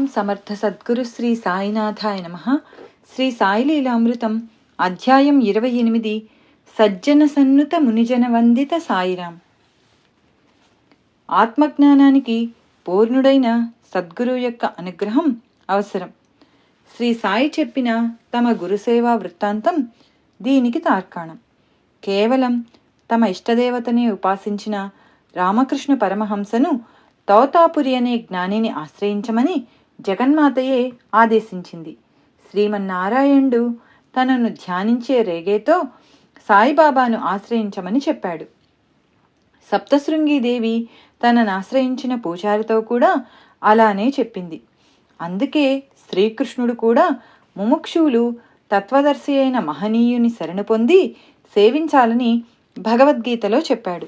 ఓం సమర్థ సద్గురు శ్రీ సాయినాథాయ నమ శ్రీ సాయిలీలామృతం అధ్యాయం ఇరవై ఎనిమిది సజ్జన సన్నుత మునిజన వందిత సాయిరాం ఆత్మజ్ఞానానికి పూర్ణుడైన సద్గురు యొక్క అనుగ్రహం అవసరం. శ్రీ సాయి చెప్పిన తమ గురుసేవా వృత్తాంతం దీనికి తార్కాణం. కేవలం తమ ఇష్టదేవతనే ఉపాసించిన రామకృష్ణ పరమహంసను తౌతాపురి అనే జ్ఞానిని ఆశ్రయించమని జగన్మాతయే ఆదేశించింది. శ్రీమన్నారాయణుడు తనను ధ్యానించే రేగేతో సాయిబాబాను ఆశ్రయించమని చెప్పాడు. సప్తశృంగిదేవి తనను ఆశ్రయించిన పూజారితో కూడా అలానే చెప్పింది. అందుకే శ్రీకృష్ణుడు కూడా ముముక్షువులు తత్వదర్శి అయిన మహనీయుని శరణు పొంది సేవించాలని భగవద్గీతలో చెప్పాడు.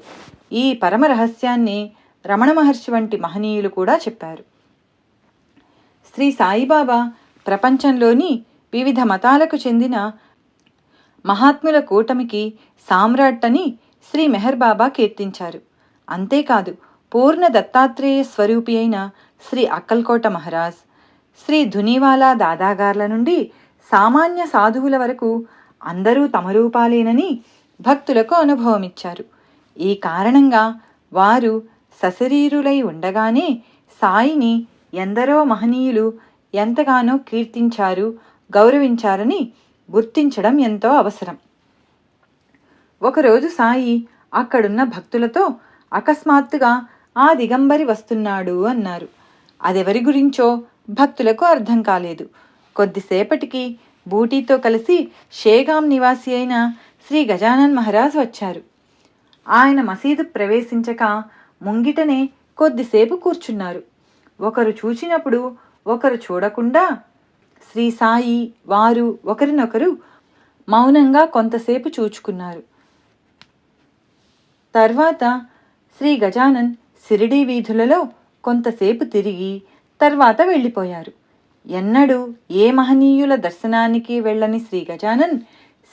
ఈ పరమ రహస్యాన్ని రమణ మహర్షి వంటి మహనీయులు కూడా చెప్పారు. శ్రీ సాయిబాబా ప్రపంచంలోని వివిధ మతాలకు చెందిన మహాత్ముల కూటమికి సామ్రాట్ అని శ్రీ మెహర్ బాబా కీర్తించారు. అంతేకాదు పూర్ణ దత్తాత్రేయ స్వరూపి అయిన శ్రీ అక్కల్కోట మహారాజ్ శ్రీ ధునివాలా దాదాగార్ల నుండి సామాన్య సాధువుల వరకు అందరూ తమ రూపాలేనని భక్తులకు అనుభవమిచ్చారు. ఈ కారణంగా వారు సశరీరులై ఉండగానే సాయిని ఎందరో మహనీయులు ఎంతగానో కీర్తించారు గౌరవించారని గుర్తించడం ఎంతో అవసరం. ఒకరోజు సాయి అక్కడున్న భక్తులతో అకస్మాత్తుగా ఆ దిగంబరి వస్తున్నాడు అన్నారు. అదెవరి గురించో భక్తులకు అర్థం కాలేదు. కొద్దిసేపటికి బూటీతో కలిసి షేగాం నివాసి అయిన శ్రీ గజానన్ మహారాజ్ వచ్చారు. ఆయన మసీదు ప్రవేశించక ముంగిటనే కొద్దిసేపు కూర్చున్నారు. ఒకరు చూచినప్పుడు ఒకరు చూడకుండా శ్రీ సాయి వారు ఒకరినొకరు మౌనంగా కొంతసేపు చూచుకున్నారు. తర్వాత శ్రీ గజానన్ సిరిడి వీధులలో కొంతసేపు తిరిగి తర్వాత వెళ్ళిపోయారు. ఎన్నడూ ఏ మహనీయుల దర్శనానికి వెళ్ళని శ్రీ గజానన్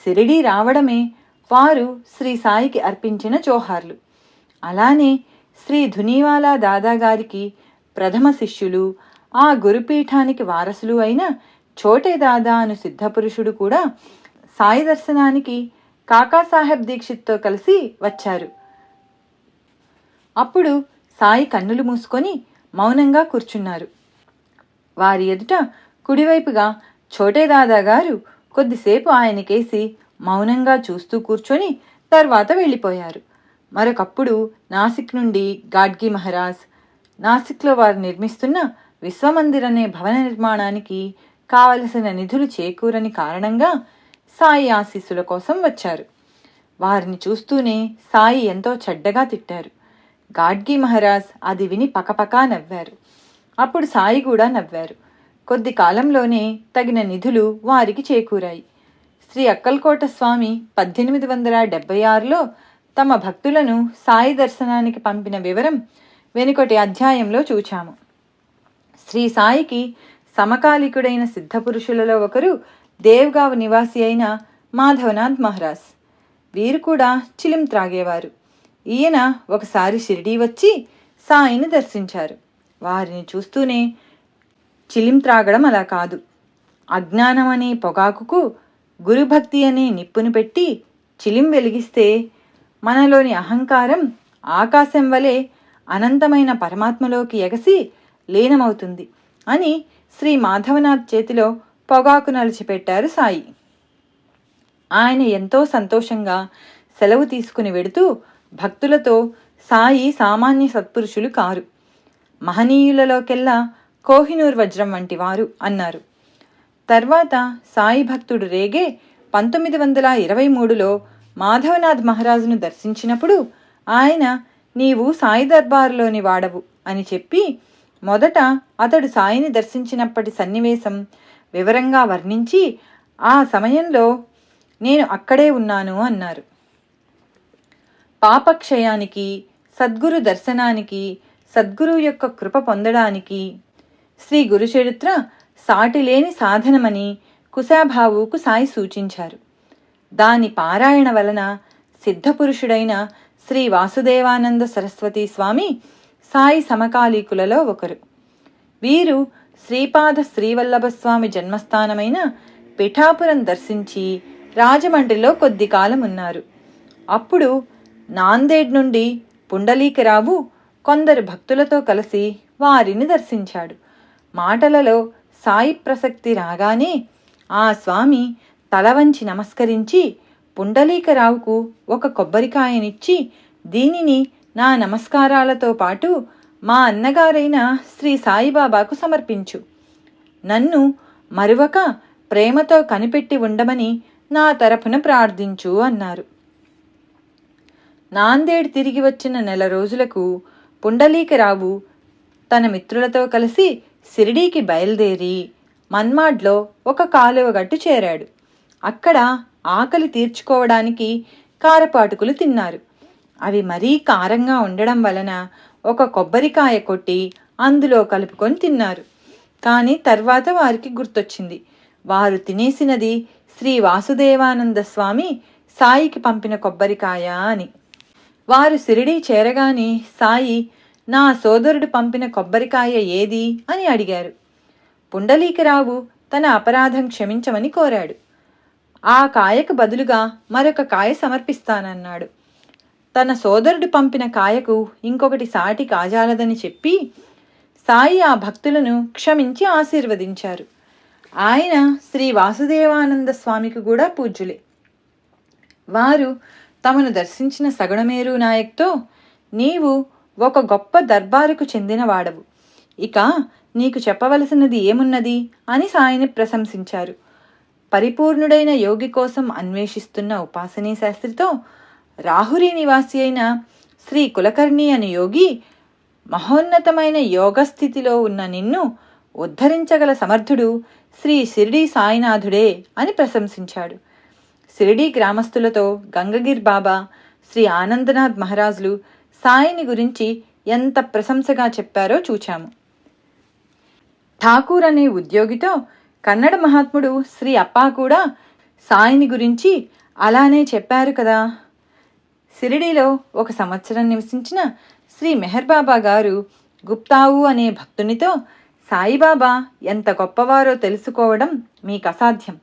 సిరిడి రావడమే వారు శ్రీ సాయికి అర్పించిన జోహార్లు. అలానే శ్రీ ధునీవాలా దాదాగారికి ప్రథమ శిష్యులు ఆ గురుపీఠానికి వారసులు అయిన చోటే దాదా అను సిద్ధపురుషుడు కూడా సాయి దర్శనానికి కాకాసాహెబ్ దీక్షిత్తో కలిసి వచ్చారు. అప్పుడు సాయి కన్నులు మూసుకొని మౌనంగా కూర్చున్నారు. వారి ఎదుట కుడివైపుగా ఛోటే దాదా గారు కొద్దిసేపు ఆయనకేసి మౌనంగా చూస్తూ కూర్చొని తర్వాత వెళ్ళిపోయారు. మరొకప్పుడు నాసిక్ నుండి గాడ్గి మహారాజ్ నాసిక్లో వారు నిర్మిస్తున్న విశ్వమందిర్ అనే భవన నిర్మాణానికి కావలసిన నిధులు చేకూరని కారణంగా సాయి ఆశీస్సుల కోసం వచ్చారు. వారిని చూస్తూనే సాయి ఎంతో చెడ్డగా తిట్టారు. గాడ్గి మహారాజ్ అది విని పకపకా నవ్వారు. అప్పుడు సాయి కూడా నవ్వారు. కొద్ది కాలంలోనే తగిన నిధులు వారికి చేకూరాయి. శ్రీ అక్కల్కోట స్వామి పద్దెనిమిది వందల డెబ్బై ఆరులో తమ భక్తులను సాయి దర్శనానికి పంపిన వివరం వెనుకటి అధ్యాయంలో చూచాము. శ్రీ సాయికి సమకాలికుడైన సిద్ధపురుషులలో ఒకరు దేవ్గావ్ నివాసి అయిన మాధవనాథ్ మహారాజ్. వీరు కూడా చిలిం త్రాగేవారు. ఈయన ఒకసారి షిరిడీ వచ్చి సాయిని దర్శించారు. వారిని చూస్తూనే చిలిం త్రాగడం అలా కాదు. అజ్ఞానం అనే పొగాకుకు గురుభక్తి అనే నిప్పును పెట్టి చిలిం వెలిగిస్తే మనలోని అహంకారం ఆకాశం వలె అనంతమైన పరమాత్మలోకి ఎగసి లీనమవుతుంది అని శ్రీ మాధవనాథ్ చేతిలో పొగాకు నలిచిపెట్టారు సాయి. ఆయన ఎంతో సంతోషంగా సెలవు తీసుకుని వెడుతూ భక్తులతో సాయి సామాన్య సత్పురుషులు కారు. మహనీయులలోకెల్లా కోహినూర్ వజ్రం వంటి వారు అన్నారు. తర్వాత సాయి భక్తుడు రేగే పంతొమ్మిది వందల ఇరవై మూడులో మాధవనాథ్ మహారాజును దర్శించినప్పుడు ఆయన నీవు సాయి దర్బారులోని వాడవు అని చెప్పి మొదట అతడు సాయిని దర్శించినప్పటి సన్నివేశం వివరంగా వర్ణించి ఆ సమయంలో నేను అక్కడే ఉన్నాను అన్నారు. పాపక్షయానికి సద్గురు దర్శనానికి సద్గురు యొక్క కృప పొందడానికి శ్రీ గురుచరిత్ర సాటిలేని సాధనమని కుశాభావుకు సాయి సూచించారు. దాని పారాయణ వలన సిద్ధపురుషుడైన శ్రీ వాసుదేవానంద సరస్వతి స్వామి సాయి సమకాలీకులలో ఒకరు. వీరు శ్రీపాద శ్రీవల్లభస్వామి జన్మస్థానమైన పిఠాపురం దర్శించి రాజమండ్రిలో కొద్ది కాలం ఉన్నారు. అప్పుడు నాందేడ్ నుండి పుండలీకరావు కొందరు భక్తులతో కలిసి వారిని దర్శించాడు. మాటలలో సాయి ప్రసక్తి రాగానే ఆ స్వామి తల వంచి నమస్కరించి పుండలీకరావుకు ఒక కొబ్బరికాయనిచ్చి దీనిని నా నమస్కారాలతో పాటు మా అన్నగారైన శ్రీ సాయిబాబాకు సమర్పించు. నన్ను మరువక ప్రేమతో కనిపెట్టి ఉండమని నా తరపున ప్రార్థించు అన్నారు. నాందేడ్ తిరిగి వచ్చిన నెల రోజులకు పుండలీకరావు తన మిత్రులతో కలిసి సిరిడీకి బయలుదేరి మన్మాడ్లో ఒక కాలువ గట్టు చేరాడు. అక్కడ ఆకలి తీర్చుకోవడానికి కారపాటుకులు తిన్నారు. అవి మరీ కారంగా ఉండడం వలన ఒక కొబ్బరికాయ కొట్టి అందులో కలుపుకొని తిన్నారు. కానీ తర్వాత వారికి గుర్తొచ్చింది. వారు తినేసినది శ్రీ వాసుదేవానంద స్వామి సాయికి పంపిన కొబ్బరికాయ అని. వారు సిరిడి చేరగానే సాయి నా సోదరుడు పంపిన కొబ్బరికాయ ఏది? అని అడిగారు. పుండలీకరావు తన అపరాధం క్షమించమని కోరాడు. ఆ కాయకు బదులుగా మరొక కాయ సమర్పిస్తానన్నాడు. తన సోదరుడు పంపిన కాయకు ఇంకొకటి సాటి కాజాలదని చెప్పి సాయి ఆ భక్తులను క్షమించి ఆశీర్వదించారు. ఆయన శ్రీ వాసుదేవానంద స్వామికి కూడా పూజ్యులే. వారు తమను దర్శించిన సగుణమేరు నాయక్తో నీవు ఒక గొప్ప దర్బారుకు చెందినవాడవు. ఇక నీకు చెప్పవలసినది ఏమున్నది? అని సాయిని ప్రశంసించారు. పరిపూర్ణుడైన యోగి కోసం అన్వేషిస్తున్న ఉపాసనీ శాస్త్రితో రాహురి నివాసి అయిన శ్రీ కులకర్ణి అనే యోగి మహోన్నతమైన యోగ స్థితిలో ఉన్న నిన్ను ఉద్ధరించగల సమర్థుడు శ్రీ షిరిడి సాయినాథుడే అని ప్రశంసించాడు. షిరిడి గ్రామస్తులతో గంగగిర్ బాబా శ్రీ ఆనందనాథ్ మహారాజులు సాయిని గురించి ఎంత ప్రశంసగా చెప్పారో చూచాము. ఠాకూర్ అనే ఉద్యోగితో కన్నడ మహాత్ముడు శ్రీ అప్పా కూడా సాయిని గురించి అలానే చెప్పారు కదా. సిరిడిలో ఒక సంవత్సరం నివసించిన శ్రీ మెహర్ బాబా గారు గుప్తావు అనే భక్తునితో సాయిబాబా ఎంత గొప్పవారో తెలుసుకోవడం మీకు అసాధ్యం.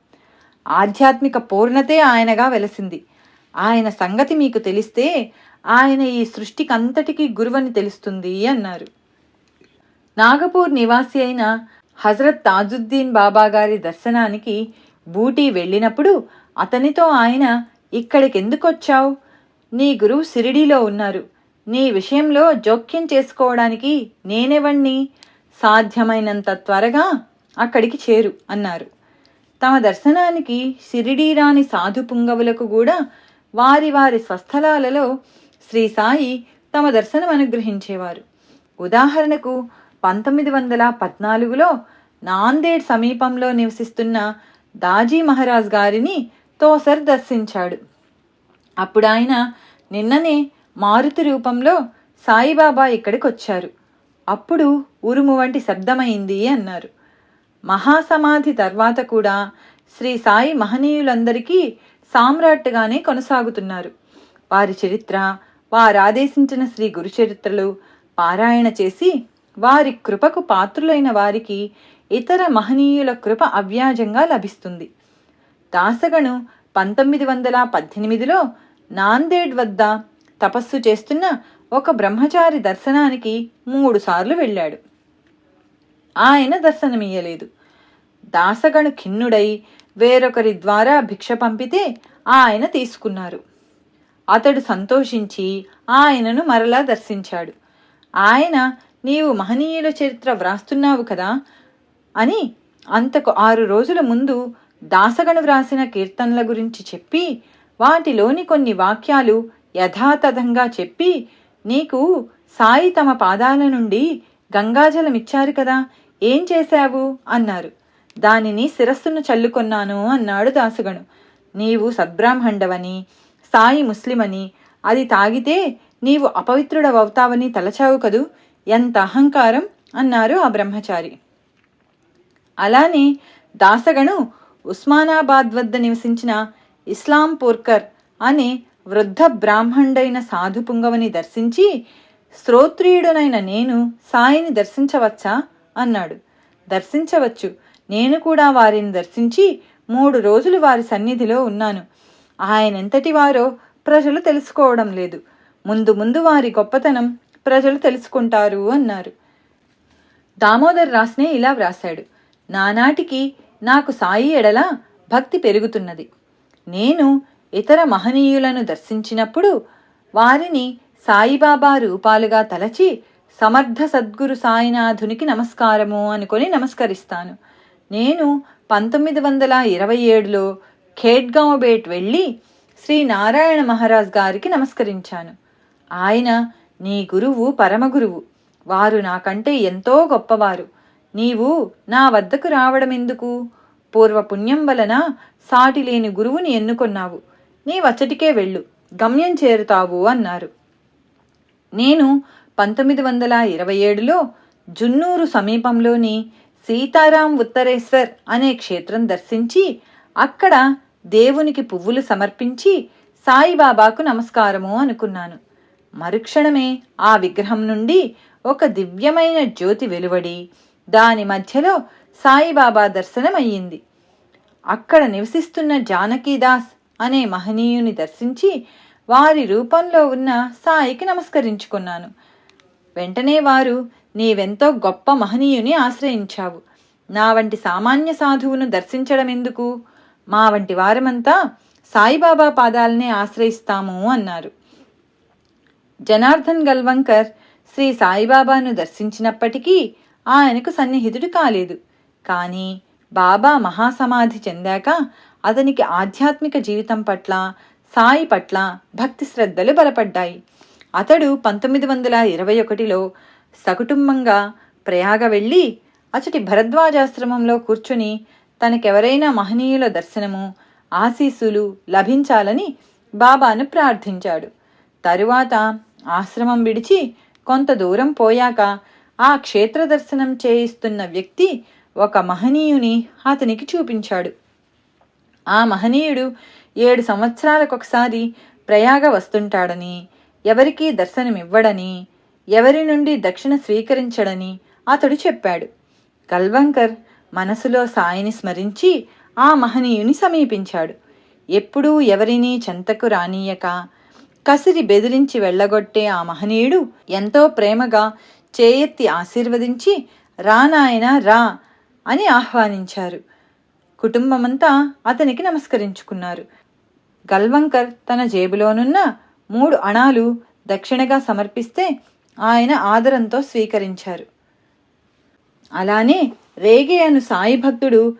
ఆధ్యాత్మిక పూర్ణతే ఆయనగా వెలసింది. ఆయన సంగతి మీకు తెలిస్తే ఆయన ఈ సృష్టికంతటికీ గురువని తెలుస్తుంది అన్నారు. నాగపూర్ నివాసి అయిన హజరత్ తాజుద్దీన్ బాబా గారి దర్శనానికి బూటీ వెళ్ళినప్పుడు అతనితో ఆయన ఇక్కడికెందుకొచ్చావు? నీ గురువు సిరిడీలో ఉన్నారు. నీ విషయంలో జోక్యం చేసుకోవడానికి నేనెవణ్ణి? సాధ్యమైనంత త్వరగా అక్కడికి చేరు అన్నారు. తమ దర్శనానికి షిరిడీ రాని సాధు పుంగవులకు కూడా వారి వారి స్వస్థలాలలో శ్రీ సాయి తమ దర్శనం అనుగ్రహించేవారు. ఉదాహరణకు పంతొమ్మిది వందల పద్నాలుగులో నాందేడ్ సమీపంలో నివసిస్తున్న దాజీ మహారాజ్ గారిని తోసర్ దర్శించాడు. అప్పుడు ఆయన నిన్ననే మారుతి రూపంలో సాయిబాబా ఇక్కడికి వచ్చారు అప్పుడు ఉరుము వంటి శబ్దమైంది అన్నారు. మహాసమాధి తర్వాత కూడా శ్రీ సాయి మహనీయులందరికీ సామ్రాట్గానే కొనసాగుతున్నారు. వారి చరిత్ర వారు ఆదేశించిన శ్రీ గురుచరిత్రలు పారాయణ చేసి వారి కృపకు పాత్రులైన వారికి ఇతర మహనీయుల కృప అవ్యాజంగా లభిస్తుంది. దాసగను పంతొమ్మిది వందల పద్దెనిమిదిలో నాందేడ్ వద్ద తపస్సు చేస్తున్న ఒక బ్రహ్మచారి దర్శనానికి మూడుసార్లు వెళ్ళాడు. ఆయన దర్శనమియ్యలేదు. దాసగణు ఖిన్నుడై వేరొకరి ద్వారా భిక్ష పంపితే ఆయన తీసుకున్నారు. అతడు సంతోషించి ఆయనను మరలా దర్శించాడు. ఆయన నీవు మహనీయుల చరిత్ర వ్రాస్తున్నావు కదా? అని అంతకు ఆరు రోజుల ముందు దాసగణు వ్రాసిన కీర్తనల గురించి చెప్పి వాటిలోని కొన్ని వాక్యాలు యథాతథంగా చెప్పి నీకు సాయి తమ పాదాల నుండి గంగాజలమిచ్చారు కదా ఏం చేశావు? అన్నారు. దానిని శిరస్సును చల్లుకొన్నాను అన్నాడు దాసగణు. నీవు సద్బ్రాహ్మణవని సాయి ముస్లిమని అది తాగితే నీవు అపవిత్రుడవవుతావని తలచావు కదూ? ఎంత అహంకారం అన్నారు ఆ బ్రహ్మచారి. అలానే దాసగను ఉస్మానాబాద్ వద్ద నివసించిన ఇస్లాం పూర్కర్ అనే వృద్ధ బ్రాహ్మణుడైన సాధు పుంగవని దర్శించి శ్రోత్రియుడనైన నేను సాయిని దర్శించవచ్చా? అన్నాడు. దర్శించవచ్చు. నేను కూడా వారిని దర్శించి మూడు రోజులు వారి సన్నిధిలో ఉన్నాను. ఆయనెంతటి వారో ప్రజలు తెలుసుకోవడం లేదు. ముందు ముందు వారి గొప్పతనం ప్రజలు తెలుసుకుంటారు అన్నారు. దామోదర్ రాస్నే ఇలా వ్రాశాడు. నానాటికి నాకు సాయి ఎడల భక్తి పెరుగుతున్నది. నేను ఇతర మహనీయులను దర్శించినప్పుడు వారిని సాయిబాబా రూపాలుగా తలచి సమర్థ సద్గురు సాయినాథునికి నమస్కారము అనుకొని నమస్కరిస్తాను. నేను పంతొమ్మిది వందల ఇరవై ఏడులో ఖేడ్గావ్ బేట్ వెళ్ళి శ్రీ నారాయణ మహారాజ్ గారికి నమస్కరించాను. ఆయన నీ గురువు పరమగురువు. వారు నాకంటే ఎంతో గొప్పవారు. నీవు నా వద్దకు రావడమెందుకు? పూర్వపుణ్యం వలన సాటి లేని గురువుని ఎన్నుకొన్నావు. నీ వచ్చటికే వెళ్ళు. గమ్యం చేరుతావు అన్నారు. నేను పంతొమ్మిది వందల ఇరవై ఏడులో జున్నూరు సమీపంలోని సీతారాం ఉత్తరేశ్వర్ అనే క్షేత్రం దర్శించి అక్కడ దేవునికి పువ్వులు సమర్పించి సాయిబాబాకు నమస్కారము అనుకున్నాను. మరుక్షణమే ఆ విగ్రహం నుండి ఒక దివ్యమైన జ్యోతి వెలువడి దాని మధ్యలో సాయిబాబా దర్శనమయ్యింది. అక్కడ నివసిస్తున్న జానకీదాస్ అనే మహనీయుని దర్శించి వారి రూపంలో ఉన్న సాయికి నమస్కరించుకున్నాను. వెంటనే వారు నీవెంతో గొప్ప మహనీయుని ఆశ్రయించావు. నా వంటి సామాన్య సాధువును దర్శించడం ఎందుకు మా వంటి వారమంతా సాయిబాబా పాదాలనే ఆశ్రయిస్తాము అన్నారు. జనార్దన్ గల్వంకర్ శ్రీ సాయిబాబాను దర్శించినప్పటికీ ఆయనకు సన్నిహితుడు కాలేదు. కానీ బాబా మహాసమాధి చెందాక అతనికి ఆధ్యాత్మిక జీవితం పట్ల సాయి పట్ల భక్తి శ్రద్ధలు బలపడ్డాయి. అతడు పంతొమ్మిది వందల ఇరవై ఒకటిలో సకుటుంబంగా ప్రయాగ వెళ్ళి అచటి భరద్వాజాశ్రమంలో కూర్చుని తనకెవరైనా మహనీయుల దర్శనము ఆశీస్సులు లభించాలని బాబాను ప్రార్థించాడు. తరువాత ఆశ్రమం విడిచి కొంత దూరం పోయాక ఆ క్షేత్ర దర్శనం చేయిస్తున్న వ్యక్తి ఒక మహనీయుని అతనికి చూపించాడు. ఆ మహనీయుడు ఏడు సంవత్సరాలకొకసారి ప్రయాగ వస్తుంటాడని ఎవరికీ దర్శనమివ్వడని ఎవరి నుండి దక్షిణ స్వీకరించడని అతడు చెప్పాడు. కల్వంకర్ మనసులో సాయిని స్మరించి ఆ మహనీయుని సమీపించాడు. ఎప్పుడూ ఎవరినీ చెంతకు రానీయక కసిరి బెదిరించి వెళ్ళగొట్టే ఆ మహనీయుడు ఎంతో ప్రేమగా చేయెత్తి ఆశీర్వదించి రా నాయనా రా అని ఆహ్వానించారు. కుటుంబమంతా అతనికి నమస్కరించుకున్నారు. గల్వంకర్ తన జేబులోనున్న మూడు అణాలు దక్షిణగా సమర్పిస్తే ఆయన ఆదరంతో స్వీకరించారు. అలానే రేగే అను సాయి భక్తుడు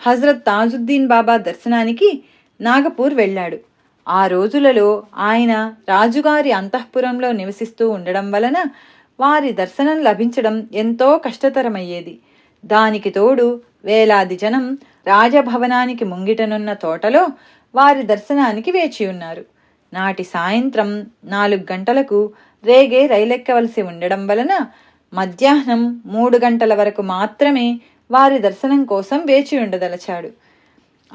హజరత్ తాజుద్దీన్ బాబా దర్శనానికి నాగపూర్ వెళ్ళాడు. ఆ రోజులలో ఆయన రాజుగారి అంతఃపురంలో నివసిస్తూ ఉండడం వలన వారి దర్శనం లభించడం ఎంతో కష్టతరమయ్యేది. దానికి తోడు వేలాది జనం రాజభవనానికి ముంగిటనున్న తోటలో వారి దర్శనానికి వేచి ఉన్నారు. నాటి సాయంత్రం నాలుగు గంటలకు రేగే రైలెక్కవలసి ఉండడం వలన మధ్యాహ్నం మూడు గంటల వరకు మాత్రమే వారి దర్శనం కోసం వేచి ఉండదలచాడు.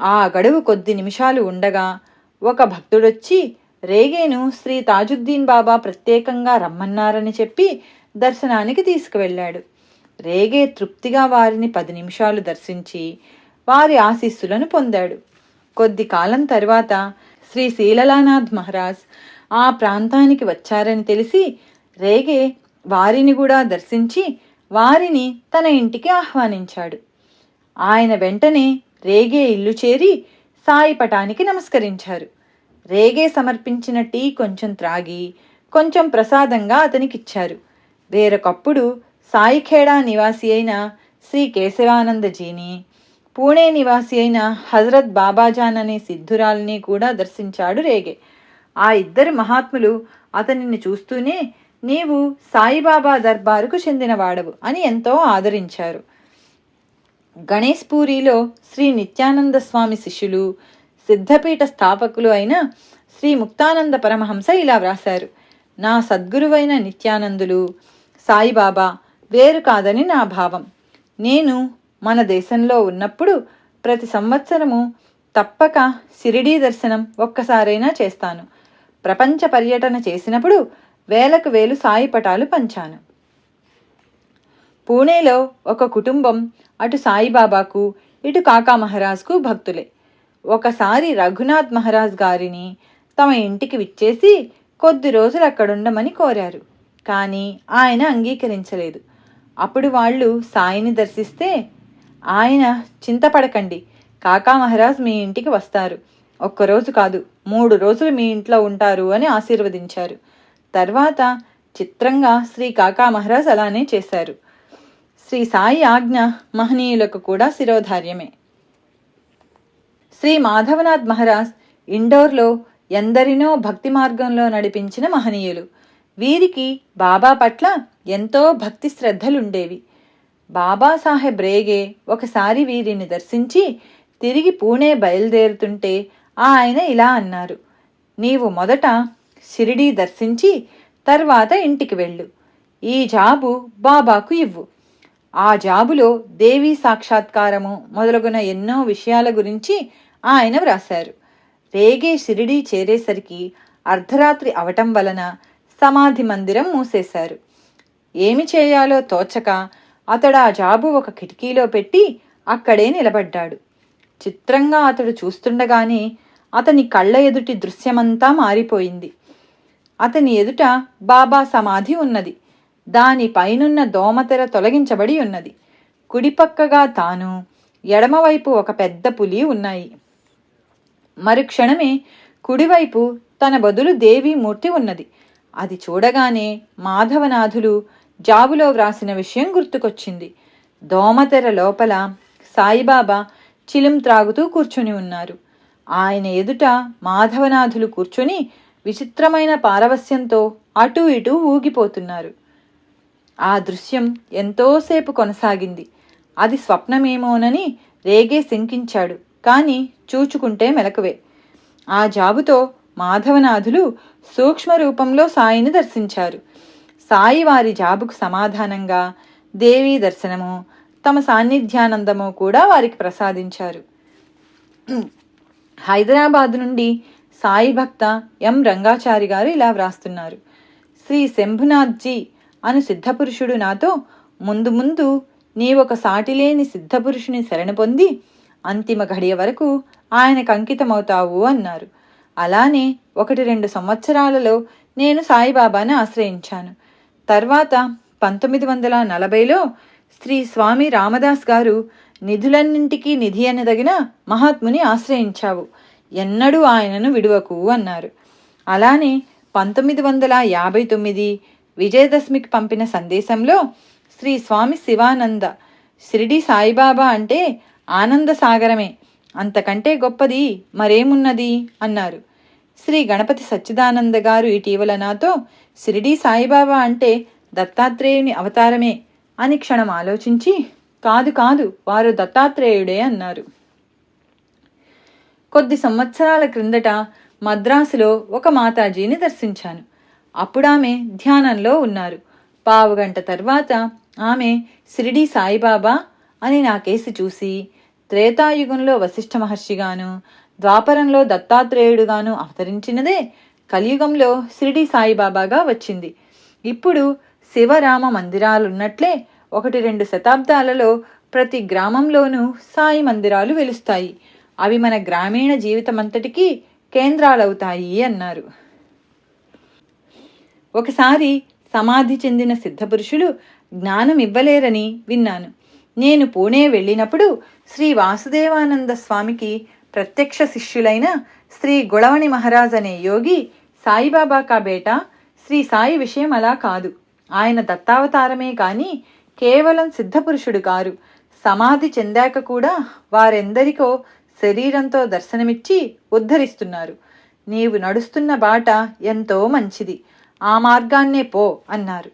ఆ గడువు కొద్ది నిమిషాలు ఉండగా ఒక భక్తుడొచ్చి రేగేను శ్రీ తాజుద్దీన్ బాబా ప్రత్యేకంగా రమ్మన్నారని చెప్పి దర్శనానికి తీసుకువెళ్ళాడు రేగే తృప్తిగా వారిని పది నిమిషాలు దర్శించి వారి ఆశీస్సులను పొందాడు. కొద్ది కాలం తరువాత శ్రీ శీలలానాథ్ మహారాజ్ ఆ ప్రాంతానికి వచ్చారని తెలిసి రేగే వారిని కూడా దర్శించి వారిని తన ఇంటికి ఆహ్వానించాడు. ఆయన వెంటనే రేగే ఇల్లు చేరి సాయి పటానికి నమస్కరించారు. రేగే సమర్పించిన టీ కొంచెం త్రాగి కొంచెం ప్రసాదంగా అతనికిచ్చారు. వేరొకప్పుడు సాయిఖేడా నివాసి అయిన శ్రీ కేశవానందజీని పూణే నివాసి అయిన హజరత్ బాబాజాన్ అనే సిద్ధురాల్ని కూడా దర్శించాడు రేగే. ఆ ఇద్దరు మహాత్ములు అతనిని చూస్తూనే నీవు సాయిబాబా దర్బారుకు చెందినవాడవు అని ఎంతో ఆదరించారు. గణేష్ పూరిలో శ్రీ నిత్యానంద స్వామి శిష్యులు సిద్ధపీఠ స్థాపకులు అయిన శ్రీ ముక్తానంద పరమహంస ఇలా వ్రాశారు. నా సద్గురువైన నిత్యానందులు సాయిబాబా వేరు కాదని నా భావం. నేను మన దేశంలో ఉన్నప్పుడు ప్రతి సంవత్సరము తప్పక షిరిడీ దర్శనం ఒక్కసారైనా చేస్తాను. ప్రపంచ పర్యటన చేసినప్పుడు వేలకు వేలు సాయి పటాలు పంచాను. పూణేలో ఒక కుటుంబం అటు సాయిబాబాకు ఇటు కాకా మహారాజ్కు భక్తులే. ఒకసారి రఘునాథ్ మహారాజ్ గారిని తమ ఇంటికి విచ్చేసి కొద్ది రోజులు అక్కడుండమని కోరారు. కానీ ఆయన అంగీకరించలేదు. అప్పుడు వాళ్ళు సాయిని దర్శిస్తే ఆయన చింతపడకండి. కాకా మహారాజ్ మీ ఇంటికి వస్తారు. ఒక్కరోజు కాదు మూడు రోజులు మీ ఇంట్లో ఉంటారు అని ఆశీర్వదించారు. తర్వాత చిత్రంగా శ్రీ కాకా మహారాజ్ అలానే చేశారు. శ్రీ సాయి ఆజ్ఞ మహనీయులకు కూడా శిరోధార్యమే. శ్రీ మాధవనాథ్ మహారాజ్ ఇండోర్లో ఎందరినో భక్తి మార్గంలో నడిపించిన మహనీయులు. వీరికి బాబా పట్ల ఎంతో భక్తి శ్రద్ధలుండేవి. బాబాసాహెబ్ రేగే ఒకసారి వీరిని దర్శించి తిరిగి పూణే బయలుదేరుతుంటే ఆయన ఇలా అన్నారు నీవు మొదట షిరిడీ దర్శించి తర్వాత ఇంటికి వెళ్ళు. ఈ జాబు బాబాకు ఇవ్వు. ఆ జాబులో దేవీ సాక్షాత్కారము మొదలగున ఎన్నో విషయాల గురించి ఆయన వ్రాశారు. రేగే షిరిడీ చేరేసరికి అర్ధరాత్రి అవటం వలన సమాధి మందిరం మూసేశారు. ఏమి చేయాలో తోచక అతడు ఆ జాబు ఒక కిటికీలో పెట్టి అక్కడే నిలబడ్డాడు. చిత్రంగా అతడు చూస్తుండగానే అతని కళ్ళ ఎదుటి దృశ్యమంతా మారిపోయింది. అతని ఎదుట బాబా సమాధి ఉన్నది. దాని పైనున్న దోమతెర తొలగించబడి ఉన్నది. కుడిపక్కగా తాను ఎడమవైపు ఒక పెద్ద పులి ఉన్నాయి. మరుక్షణమే కుడివైపు తన బదులు దేవీమూర్తి ఉన్నది. అది చూడగానే మాధవనాథులు జాబులో వ్రాసిన విషయం గుర్తుకొచ్చింది. దోమతెర లోపల సాయిబాబా చిలుం త్రాగుతూ కూర్చుని ఉన్నారు. ఆయన ఎదుట మాధవనాథులు కూర్చుని విచిత్రమైన పారవస్యంతో అటూ ఇటూ ఊగిపోతున్నారు. ఆ దృశ్యం ఎంతోసేపు కొనసాగింది. అది స్వప్నమేమోనని రేగే శంకించాడు. కాని చూచుకుంటే మెలకువే. ఆ జాబుతో మాధవనాథులు సూక్ష్మ రూపంలో సాయిని దర్శించారు. సాయి వారి జాబుకు సమాధానంగా దేవీ దర్శనము తమ సాన్నిధ్యానందము కూడా వారికి ప్రసాదించారు. హైదరాబాద్ నుండి సాయి భక్త ఎం రంగాచారి గారు ఇలా వ్రాస్తున్నారు. శ్రీ శంభునాథ్జీ అను సిద్ధపురుషుడు నాతో ముందు ముందు నీవొక సాటిలేని సిద్ధపురుషుని శరణ పొంది అంతిమ ఘడియ వరకు ఆయనకు అంకితమవుతావు అన్నారు. అలానే ఒకటి రెండు సంవత్సరాలలో నేను సాయిబాబాను ఆశ్రయించాను. తర్వాత పంతొమ్మిది వందల నలభైలో శ్రీ స్వామి రామదాస్ గారు నిధులన్నింటికీ నిధి అనదగిన మహాత్ముని ఆశ్రయించావు. ఎన్నడూ ఆయనను విడువకు అన్నారు. అలానే పంతొమ్మిది వందల యాభై తొమ్మిది విజయదశమికి పంపిన సందేశంలో శ్రీ స్వామి శివానంద షిరిడి సాయిబాబా అంటే ఆనంద సాగరమే. అంతకంటే గొప్పది మరేమున్నది? అన్నారు. శ్రీ గణపతి సచ్చిదానంద గారు ఇటీవల నాతో షిరిడి సాయిబాబా అంటే దత్తాత్రేయుని అవతారమే అని క్షణం ఆలోచించి కాదు కాదు వారు దత్తాత్రేయుడే అన్నారు. కొద్ది సంవత్సరాల క్రిందట మద్రాసులో ఒక మాతాజీని దర్శించాను. అప్పుడు ఆమె ధ్యానంలో ఉన్నారు. పావుగంట తర్వాత ఆమె షిరిడి సాయిబాబా అని నాకేసి చూసి త్రేతాయుగంలో వశిష్ఠ మహర్షిగాను ద్వాపరంలో దత్తాత్రేయుడుగాను అవతరించినదే కలియుగంలో షిరిడి సాయిబాబాగా వచ్చింది. ఇప్పుడు శివరామ మందిరాలున్నట్లే ఒకటి రెండు శతాబ్దాలలో ప్రతి గ్రామంలోనూ సాయి మందిరాలు వెలుస్తాయి. అవి మన గ్రామీణ జీవితమంతటికీ కేంద్రాలవుతాయి అన్నారు. ఒకసారి సమాధి చెందిన సిద్ధపురుషులు జ్ఞానం ఇవ్వలేరని విన్నాను. నేను పూణే వెళ్ళినప్పుడు శ్రీ వాసుదేవానంద స్వామికి ప్రత్యక్ష శిష్యులైన శ్రీ గుళవణి మహారాజ్ అనే యోగి సాయిబాబా కా శ్రీ సాయి విషయం అలా కాదు. ఆయన దత్తావతారమే కాని కేవలం సిద్ధపురుషుడు కారు. సమాధి చెందాక కూడా వారెందరికో శరీరంతో దర్శనమిచ్చి ఉద్ధరిస్తున్నారు. నీవు నడుస్తున్న బాట ఎంతో మంచిది. ఆ మార్గాన్నే పో అన్నారు.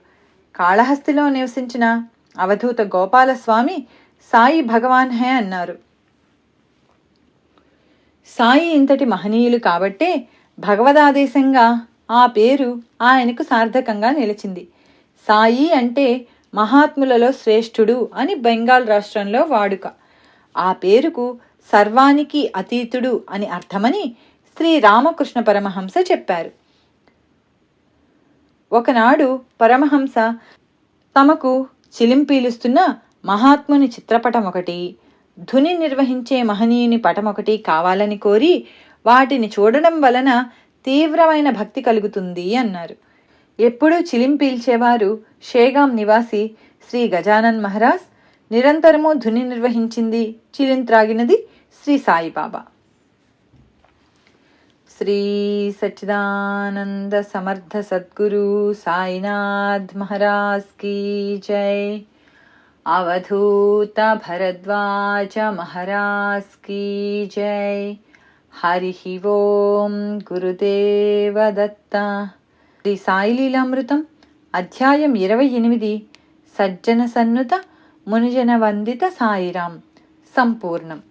కాళహస్తిలో నివసించిన అవధూత గోపాలస్వామి సాయి భగవాన్ హే అన్నారు. సాయి ఇంతటి మహనీయులు కాబట్టే భగవదాదేశంగా ఆ పేరు ఆయనకు సార్థకంగా నిలిచింది. సాయి అంటే మహాత్ములలో శ్రేష్ఠుడు అని బెంగాల్ రాష్ట్రంలో వాడుక. ఆ పేరుకు సర్వానికి అతీతుడు అని అర్థమని శ్రీ రామకృష్ణ పరమహంస చెప్పారు. ఒకనాడు పరమహంస తమకు చిలిం పీలుస్తున్న మహాత్ముని చిత్రపటం ఒకటి ధుని నిర్వహించే మహనీయుని పటం ఒకటి కావాలని కోరి వాటిని చూడడం వలన తీవ్రమైన భక్తి కలుగుతుంది అన్నారు. ఎప్పుడూ చిలిం పీల్చేవారు షేగాం నివాసి శ్రీ గజానన్ మహారాజ్ నిరంతరము ధుని నిర్వహించింది చిలిం త్రాగినది శ్రీ సాయిబాబా. శ్రీ సచ్చిదానంద సమర్థ సద్గురు సాయినాథ్ మహారాజ్ కీ జై. అవధూత భరద్వాజ మహారాజ్ కీ జై. హరి ఓం గురుదేవ దత్త. శ్రీ సాయిలీలామృతం అధ్యాయం ఇరవై ఎనిమిది. సజ్జన సన్నుత మునిజన వందిత సాయిరాం సంపూర్ణం.